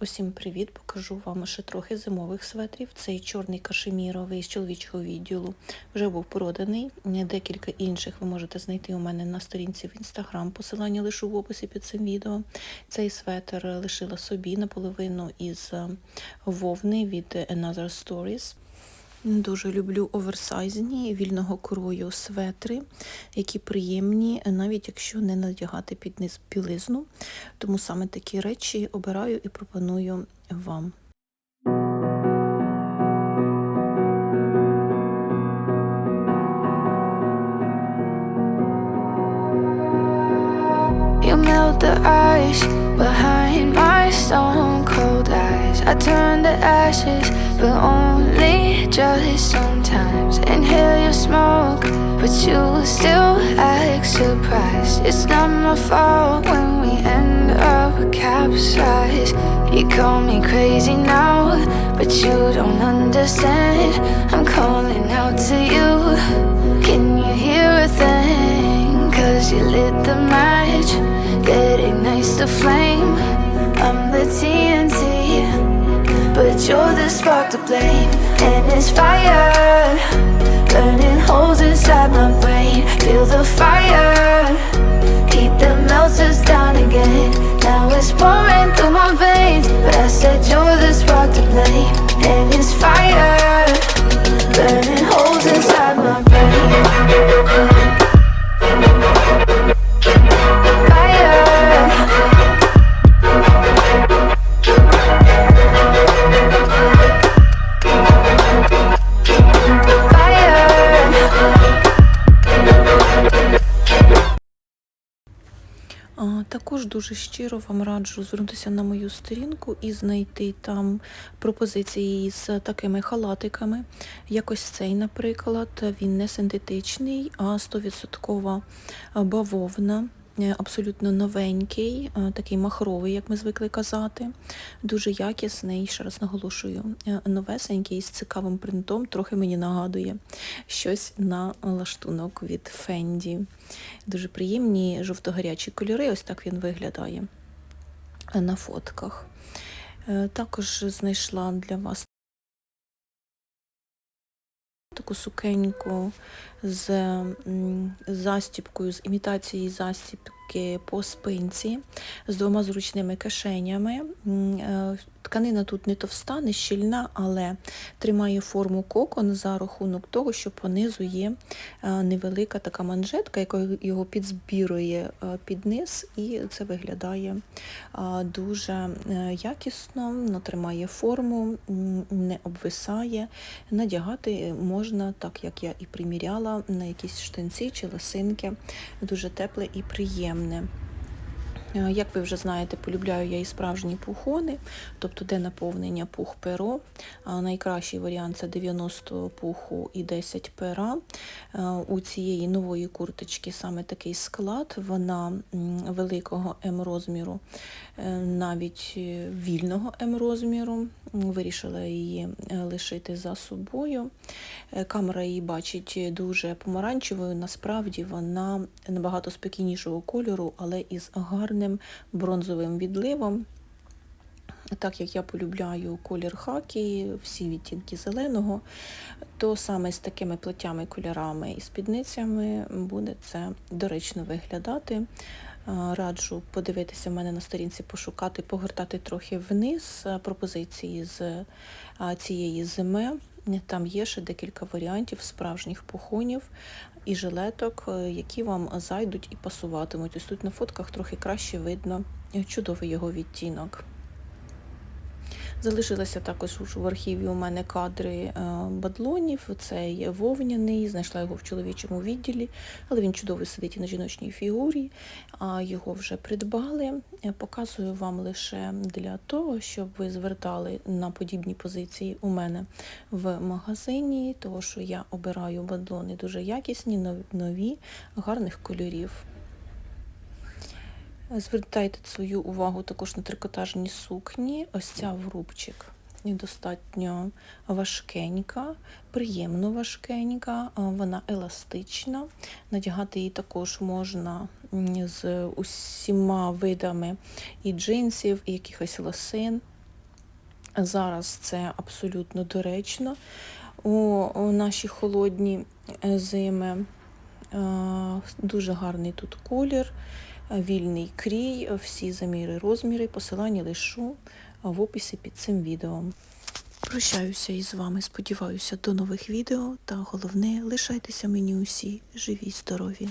Усім привіт! Покажу вам ще трохи зимових светрів. Цей чорний кашеміровий з чоловічого відділу вже був проданий. Декілька інших ви можете знайти у мене на сторінці в інстаграм. Посилання лишу в описі під цим відео. Цей светр лишила собі наполовину із е, вовни від Another Stories. Дуже люблю оверсайзні вільного крою светри, які приємні, навіть якщо не надягати під низ білизну. Тому саме такі речі обираю і пропоную вам. You melt the ice behind my stone. I turn to ashes, but only just sometimes. Inhale your smoke, but you still act surprised. It's not my fault when we end up capsized. You call me crazy now, but you don't understand. I'm calling out to you. Can you hear a thing? Cause you lit the match that ignites the flame. I'm the TNT, you're the spark to blame. And it's fire, burning holes inside my brain. Feel Також дуже щиро вам раджу звернутися на мою сторінку і знайти там пропозиції з такими халатиками. Якось цей, наприклад, він не синтетичний, а 100% бавовна. Е, Абсолютно новенький, е, такий махровий, як ми звикли казати. Дуже якісний, ще раз наголошую, е, новесенький з цікавим принтом, трохи мені нагадує щось на лаштунок від Фенді. Дуже приємні жовто-гарячі кольори, ось так він виглядає на фотках. Також знайшла для вас таку сукеньку з застіпкою, з імітацією застіпки по спинці, з двома зручними кишенями. Тканина тут не товста, не щільна, але тримає форму кокон за рахунок того, що понизу є е, невелика така манжетка, яка його підзбірує е, під низ, і це виглядає е, дуже якісно, тримає форму, не обвисає. Надягати можна, так як я і приміряла, на якісь штанці чи лосинки. Дуже тепле і приємне. Е, Як ви вже знаєте, полюбляю я і справжні пухони, тобто де наповнення пух перо. Найкращий варіант це 90 пуху і 10 пера. Е, У цієї нової курточки саме такий склад, вона великого М розміру, е, навіть е, вільного М розміру. Вирішила її е, лишити за собою. Е, Камера її бачить дуже помаранчевою. Насправді вона набагато спокійнішого кольору, але із гарним бронзовим відливом. Так як я полюбляю колір хакі, всі відтінки зеленого, то саме з такими платтями, кольорами і спідницями буде це доречно виглядати. Раджу подивитися в мене на сторінці, пошукати, погортати трохи вниз пропозиції з цієї зими. Там є ще декілька варіантів справжніх пухонів і жилеток, е, які вам зайдуть і пасуватимуть. Ось тут на фотках трохи краще видно чудовий його відтінок. Залишилися також в архіві у мене кадри е, бадлонів. Цей вовняний, знайшла його в чоловічому відділі, але він чудово сидить і на жіночній фігурі, а його вже придбали. Е, Показую вам лише для того, щоб ви звертали на подібні позиції у мене в магазині, тому що я обираю бадлони дуже якісні, нові, гарних кольорів. Звертайте свою увагу також на трикотажні сукні. Ось ця в рубчик і достатньо важкенька, приємно важкенька, вона еластична. Надягати її також можна з усіма видами і джинсів, і якихось лосин. Зараз це абсолютно доречно у, наші холодні е, зими. Дуже гарний тут колір, вільний крій, всі заміри, розміри, посилання лишу в описі під цим відео. Прощаюся із вами, сподіваюся, до нових відео. Та головне, лишайтеся мені усі живі здорові.